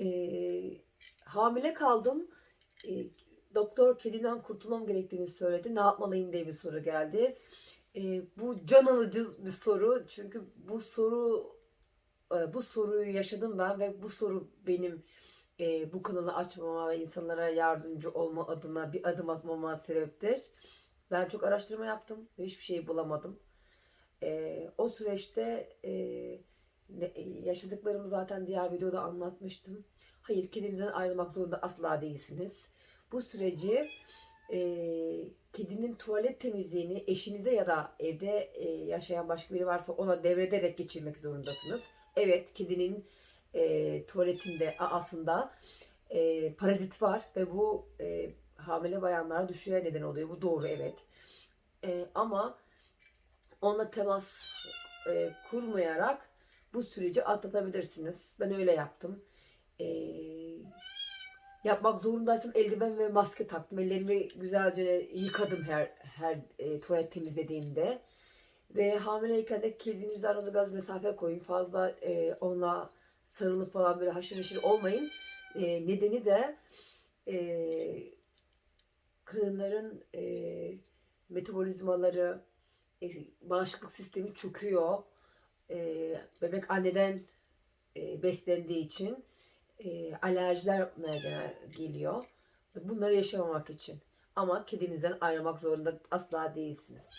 E, hamile kaldım. E, doktor kediden kurtulmam gerektiğini söyledi. Ne yapmalıyım diye bir soru geldi. E, bu can alıcı bir soru. Çünkü bu soru e, bu soruyu yaşadım ben ve bu soru benim e, bu kanalı açmama ve insanlara yardımcı olma adına bir adım atmama sebeptir. Ben çok araştırma yaptım hiçbir şey bulamadım. E, o süreçte e, ne- e, yaşadıklarımı zaten diğer videoda anlatmıştım. Hayır, kedinizden ayrılmak zorunda asla değilsiniz. Bu süreci e, kedinin tuvalet temizliğini eşinize ya da evde e, yaşayan başka biri varsa ona devrederek geçirmek zorundasınız. Evet, kedinin e, tuvaletinde aslında e, parazit var ve bu e, hamile bayanlara düşüğe neden oluyor. Bu doğru evet. E, ama onunla temas e, kurmayarak bu süreci atlatabilirsiniz. Ben öyle yaptım. E, yapmak zorundaysam eldiven ve maske taktım. Ellerimi güzelce yıkadım her her e, tuvalet temizlediğimde. Ve hamileyken de kedinizle arada biraz mesafe koyun. Fazla e, onunla sarılıp falan böyle haşır neşir olmayın. E, nedeni de e, kadınların e, metabolizmaları, e, bağışıklık sistemi çöküyor. E, bebek anneden e, beslendiği için e, alerjiler meydana geliyor. Bunları yaşamamak için. Ama kedinizden ayrılmak zorunda asla değilsiniz.